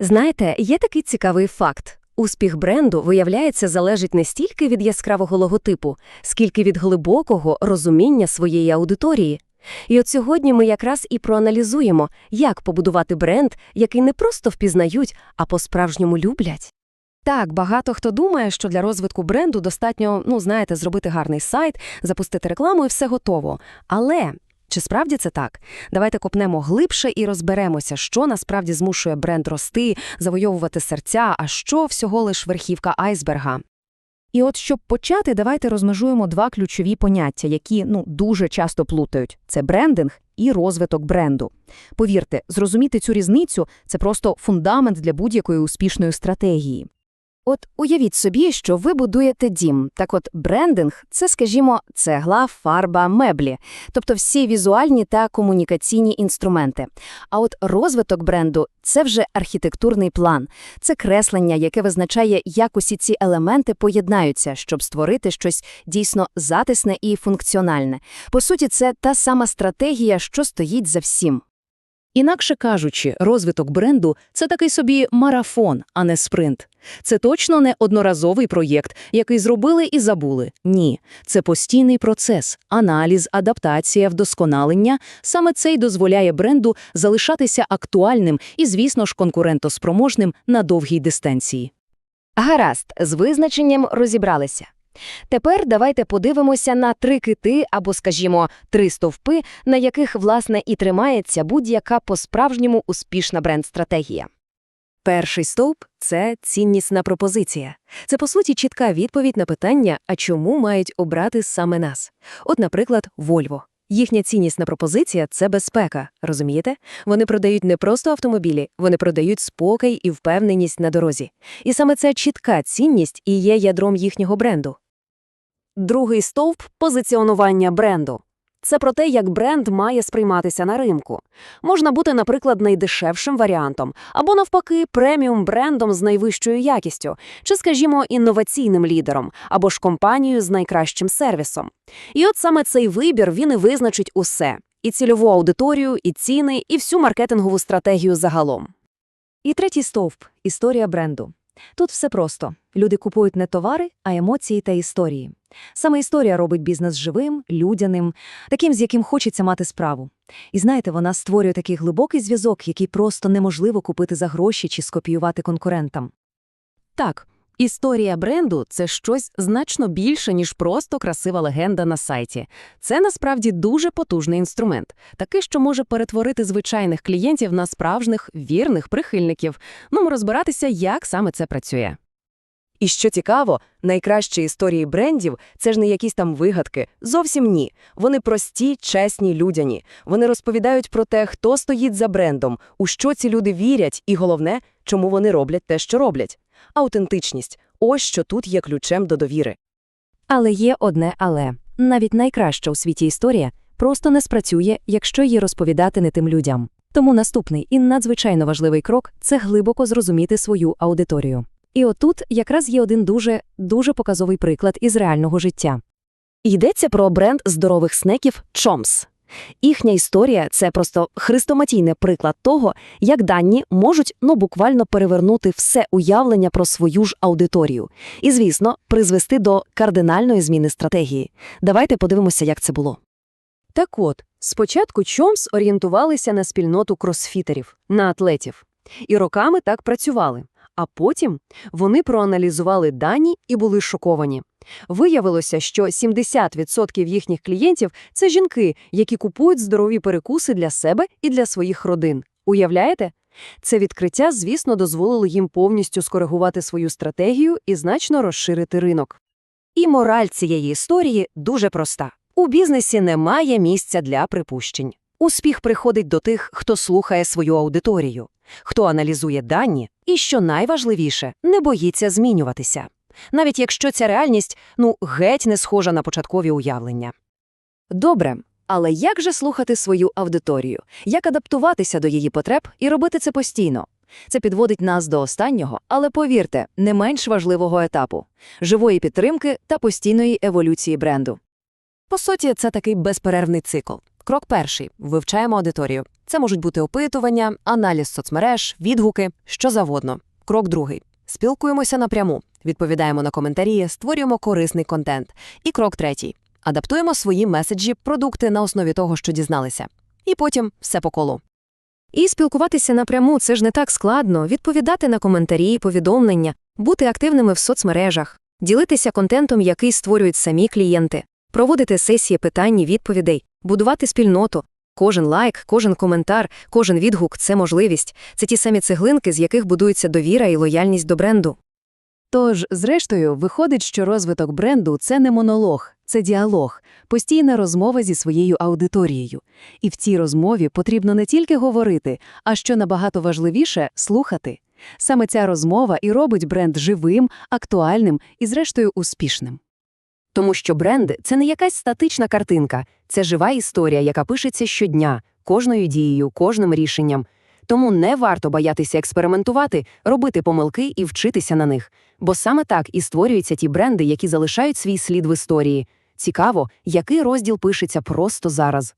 Знаєте, є такий цікавий факт. Успіх бренду, виявляється, залежить не стільки від яскравого логотипу, скільки від глибокого розуміння своєї аудиторії. І от сьогодні ми якраз і проаналізуємо, як побудувати бренд, який не просто впізнають, а по-справжньому люблять. Так, багато хто думає, що для розвитку бренду достатньо, ну, знаєте, зробити гарний сайт, запустити рекламу і все готово. Але чи справді це так? Давайте копнемо глибше і розберемося, що насправді змушує бренд рости, завойовувати серця, а що всього лиш верхівка айсберга. І от щоб почати, давайте розмежуємо два ключові поняття, які ну дуже часто плутають: це брендинг і розвиток бренду. Повірте, зрозуміти цю різницю це просто фундамент для будь-якої успішної стратегії. От уявіть собі, що ви будуєте дім. Так от брендинг – це, скажімо, цегла, фарба, меблі, тобто всі візуальні та комунікаційні інструменти. А от розвиток бренду – це вже архітектурний план. Це креслення, яке визначає, як усі ці елементи поєднаються, щоб створити щось дійсно затисне і функціональне. По суті, це та сама стратегія, що стоїть за всім. Інакше кажучи, розвиток бренду це такий собі марафон, а не спринт. Це точно не одноразовий проєкт, який зробили і забули. Ні, це постійний процес, аналіз, адаптація, вдосконалення. Саме це й дозволяє бренду залишатися актуальним і, звісно ж, конкурентоспроможним на довгій дистанції. Гаразд, з визначенням розібралися. Тепер давайте подивимося на три кити або, скажімо, три стовпи, на яких, власне, і тримається будь-яка по-справжньому успішна бренд-стратегія. Перший стовп – це ціннісна пропозиція. Це, по суті, чітка відповідь на питання, а чому мають обрати саме нас. От, наприклад, Volvo. Їхня ціннісна пропозиція – це безпека, розумієте? Вони продають не просто автомобілі, вони продають спокій і впевненість на дорозі. І саме ця чітка цінність і є ядром їхнього бренду. Другий стовп – позиціонування бренду. Це про те, як бренд має сприйматися на ринку. Можна бути, наприклад, найдешевшим варіантом, або, навпаки, преміум брендом з найвищою якістю, чи, скажімо, інноваційним лідером, або ж компанією з найкращим сервісом. І от саме цей вибір він і визначить усе – і цільову аудиторію, і ціни, і всю маркетингову стратегію загалом. І третій стовп – історія бренду. Тут все просто. Люди купують не товари, а емоції та історії. Саме історія робить бізнес живим, людяним, таким, з яким хочеться мати справу. І знаєте, вона створює такий глибокий зв'язок, який просто неможливо купити за гроші чи скопіювати конкурентам. Так, історія бренду – це щось значно більше, ніж просто красива легенда на сайті. Це насправді дуже потужний інструмент, такий, що може перетворити звичайних клієнтів на справжніх, вірних прихильників. Ну, розбиратися, як саме це працює. І що цікаво, найкращі історії брендів – це ж не якісь там вигадки. Зовсім ні. Вони прості, чесні, людяні. Вони розповідають про те, хто стоїть за брендом, у що ці люди вірять, і головне, чому вони роблять те, що роблять. Аутентичність – ось що тут є ключем до довіри. Але є одне але. Навіть найкраща у світі історія просто не спрацює, якщо її розповідати не тим людям. Тому наступний і надзвичайно важливий крок – це глибоко зрозуміти свою аудиторію. І отут якраз є один дуже, дуже показовий приклад із реального життя. Йдеться про бренд здорових снеків Чомс. Їхня історія – це просто хрестоматійний приклад того, як дані можуть ну буквально перевернути все уявлення про свою ж аудиторію. І, звісно, призвести до кардинальної зміни стратегії. Давайте подивимося, як це було. Так от, спочатку Чомс орієнтувалися на спільноту кросфітерів, на атлетів. І роками так працювали. А потім вони проаналізували дані і були шоковані. Виявилося, що 70% їхніх клієнтів – це жінки, які купують здорові перекуси для себе і для своїх родин. Уявляєте? Це відкриття, звісно, дозволило їм повністю скоригувати свою стратегію і значно розширити ринок. І мораль цієї історії дуже проста. У бізнесі немає місця для припущень. Успіх приходить до тих, хто слухає свою аудиторію, хто аналізує дані і, що найважливіше, не боїться змінюватися. Навіть якщо ця реальність, ну, геть не схожа на початкові уявлення. Добре, але як же слухати свою аудиторію? Як адаптуватися до її потреб і робити це постійно? Це підводить нас до останнього, але повірте, не менш важливого етапу – живої підтримки та постійної еволюції бренду. По суті, це такий безперервний цикл. Крок перший – вивчаємо аудиторію. Це можуть бути опитування, аналіз соцмереж, відгуки, що завгодно. Крок другий. Спілкуємося напряму, відповідаємо на коментарі, створюємо корисний контент. І крок третій. Адаптуємо свої меседжі, продукти на основі того, що дізналися. І потім все по колу. І спілкуватися напряму це ж не так складно, відповідати на коментарі, повідомлення, бути активними в соцмережах, ділитися контентом, який створюють самі клієнти, проводити сесії питань і відповідей, будувати спільноту. Кожен лайк, кожен коментар, кожен відгук це можливість. Це ті самі цеглинки, з яких будується довіра і лояльність до бренду. Тож, зрештою, виходить, що розвиток бренду – це не монолог, це діалог, постійна розмова зі своєю аудиторією. І в цій розмові потрібно не тільки говорити, а що набагато важливіше – слухати. Саме ця розмова і робить бренд живим, актуальним і, зрештою, успішним. Тому що бренд – це не якась статична картинка, це жива історія, яка пишеться щодня, кожною дією, кожним рішенням. Тому не варто боятися експериментувати, робити помилки і вчитися на них. Бо саме так і створюються ті бренди, які залишають свій слід в історії. Цікаво, який розділ пишеться просто зараз.